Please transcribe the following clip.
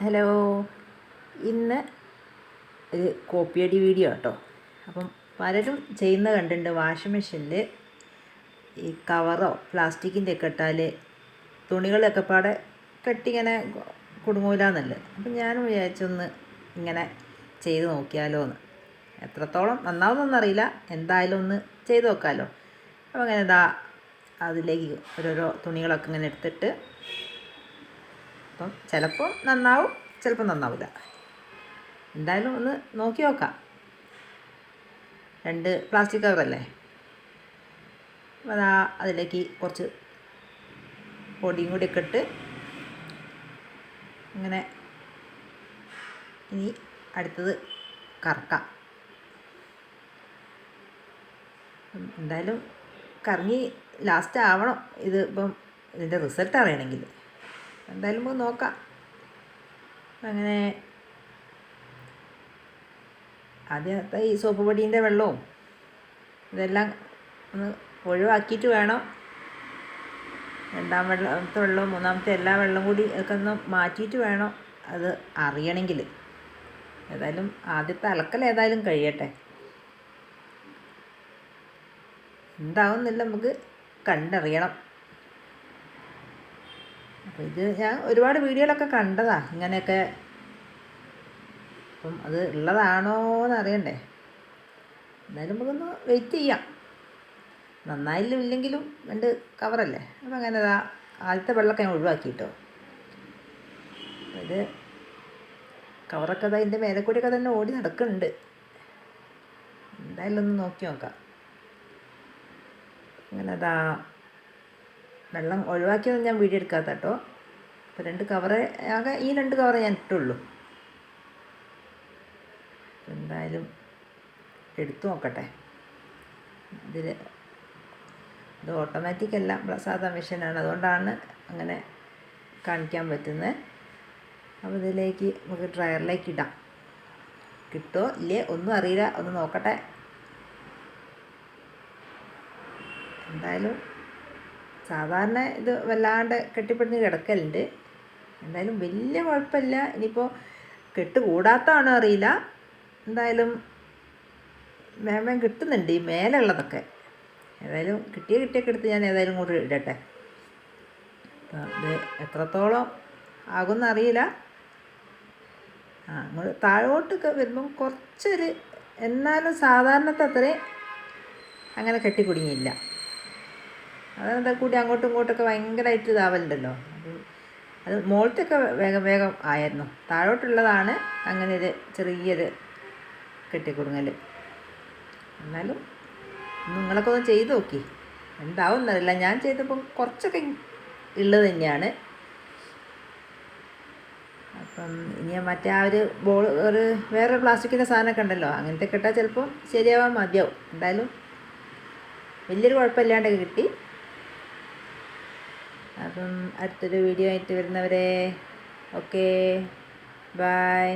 Hello. ഇന്ന് ഒരു കോപ്പിയടി video കേട്ടോ. അപ്പം പലരും ചെയ്യുന്ന കണ്ടിട്ടുണ്ട് വാഷിംഗ് മെഷീനിൽ ഈ കവറോ പ്ലാസ്റ്റിക്കിന്റെ ഒക്കെ ഇട്ടാൽ തുണികളൊക്കെ പാടെ കെട്ടിങ്ങനെ കുടുങ്ങൂലെന്നല്ലേ. അപ്പം ഞാനും വിചാരിച്ചൊന്ന് ഇങ്ങനെ ചെയ്ത് നോക്കിയാലോ എന്ന് എത്രത്തോളം നന്നാവുന്നൊന്നറിയില്ല എന്തായാലും ഒന്ന് ചെയ്ത് നോക്കാമല്ലോ അപ്പോൾ അങ്ങനെ ഇതാ അതിലേക്ക് ഓരോരോ തുണികളൊക്കെ ഇങ്ങനെ എടുത്തിട്ട് അപ്പം ചിലപ്പോൾ നന്നാവും ചിലപ്പോൾ നന്നാവില്ല. എന്തായാലും ഒന്ന് നോക്കി നോക്കാം. രണ്ട് പ്ലാസ്റ്റിക് കവറല്ലേ? അതാ അതിലേക്ക് കുറച്ച് പൊടിയും കൂടി ഒക്കെ ഇട്ട് ഇങ്ങനെ ഇനി അടുത്തത് കറക്കാം. എന്തായാലും കറങ്ങി ലാസ്റ്റ് ആവണം. ഇത് ഇപ്പം ഇതിന്റെ റിസൾട്ട് അറിയണമെങ്കിൽ. എന്തായാലും പോയി നോക്കാം. അങ്ങനെ. ആദ്യത്തെ ഈ സോപ്പ് പൊടീന്റെ വെള്ളവും ഇതെല്ലാം ഒന്ന് ഒഴിവാക്കിയിട്ട് വേണം. രണ്ടാം വെള്ളത്തെ വെള്ളവും മൂന്നാമത്തെ എല്ലാ വെള്ളം കൂടി ഒക്കെ ഒന്ന് മാറ്റിയിട്ട് വേണം അത് അറിയണമെങ്കിൽ. ഏതായാലും ആദ്യത്തെ അലക്കൽ ഏതായാലും കഴിയട്ടെ. എന്താവുന്നില്ല നമുക്ക് കണ്ടറിയണം. അപ്പോൾ ഇത് ഞാൻ ഒരുപാട് വീഡിയോയിലൊക്കെ കണ്ടതാ ഇങ്ങനെയൊക്കെ. അപ്പം അത് ഉള്ളതാണോ എന്ന് അറിയണ്ടേ. എന്തായാലും നമുക്കൊന്ന് വെയിറ്റ് ചെയ്യാം. നന്നായില്ല ഇല്ലെങ്കിലും രണ്ട് കവറല്ലേ അപ്പം അങ്ങനെ അതാ ആദ്യത്തെ വെള്ളമൊക്കെ ഞാൻ ഒഴിവാക്കിയിട്ടോ ഇത് കവറൊക്കെ അതാ ഇതിന്റെ മേലെ കൂടിയൊക്കെ തന്നെ ഓടി നടക്കുന്നുണ്ട്. എന്തായാലും ഒന്ന് നോക്കി നോക്കാം. അങ്ങനെ അതാ വെള്ളം ഒഴിവാക്കിയൊന്നും ഞാൻ വീഡിയോ എടുക്കാത്ത കേട്ടോ. അപ്പോൾ രണ്ട് കവറ് ആകെ ഈ രണ്ട് കവറേ ഞാൻ ഇട്ടുള്ളൂ. എന്തായാലും എടുത്തു നോക്കട്ടെ. ഇതിൽ ഇത് ഓട്ടോമാറ്റിക് അല്ല സാധാ മെഷീനാണ് അതുകൊണ്ടാണ് അങ്ങനെ കാണിക്കാൻ പറ്റുന്നത് അപ്പോൾ ഇതിലേക്ക് നമുക്ക് ഡ്രയറിലേക്ക് ഇടാം. കിട്ടുമോ ഇല്ലേ? ഒന്നും അറിയില്ല. ഒന്ന് നോക്കട്ടെ. എന്തായാലും സാധാരണ ഇത് വല്ലാണ്ട് കെട്ടിപ്പിടിഞ്ഞ് കിടക്കലുണ്ട്. എന്തായാലും വലിയ കുഴപ്പമില്ല. ഇനിയിപ്പോൾ കെട്ട് കൂടാത്തതാണോ അറിയില്ല. എന്തായാലും വേഗം കിട്ടുന്നുണ്ട് ഈ മേലുള്ളതൊക്കെ ഏതായാലും കിട്ടിയ കിട്ടിയൊക്കെ എടുത്ത് ഞാൻ ഏതായാലും കൂടി ഇടട്ടെ. ഇത് എത്രത്തോളം ആകുമെന്നറിയില്ല ആ അങ്ങോട്ട് താഴോട്ടൊക്കെ വരുമ്പം കുറച്ചൊരു എന്നാലും സാധാരണത്തെ അത്രയും അങ്ങനെ കെട്ടിക്കുടുങ്ങിയില്ല അതെന്താ കൂടി അങ്ങോട്ടും ഇങ്ങോട്ടൊക്കെ ഭയങ്കരമായിട്ട് ഇതാവലുണ്ടല്ലോ. അത് മുകളിലത്തൊക്കെ വേഗം വേഗം ആയിരുന്നു. താഴോട്ടുള്ളതാണ് അങ്ങനെ ഒരു ചെറിയൊരു കെട്ടിക്കുടുങ്ങൽ എന്നാലും നിങ്ങളൊക്കെ ഒന്ന് ചെയ്ത് നോക്കി. എന്താവും എന്നറിയില്ല. ഞാൻ ചെയ്തപ്പം കുറച്ചൊക്കെ ഉള്ളത് തന്നെയാണ്. അപ്പം ഇനി മറ്റേ ആ ഒരു ബോൾ ഒരു വേറെ പ്ലാസ്റ്റിക്കിന്റെ സാധനമൊക്കെ ഉണ്ടല്ലോ. അങ്ങനത്തെ കിട്ടാൽ ചിലപ്പോൾ ശരിയാവാൻ മതിയാവും. എന്തായാലും വലിയൊരു കുഴപ്പമില്ലാണ്ടൊക്കെ കിട്ടി. അപ്പം അടുത്തൊരു വീഡിയോ ആയിട്ട് വരുന്നവരെ ഓക്കേ ബായ്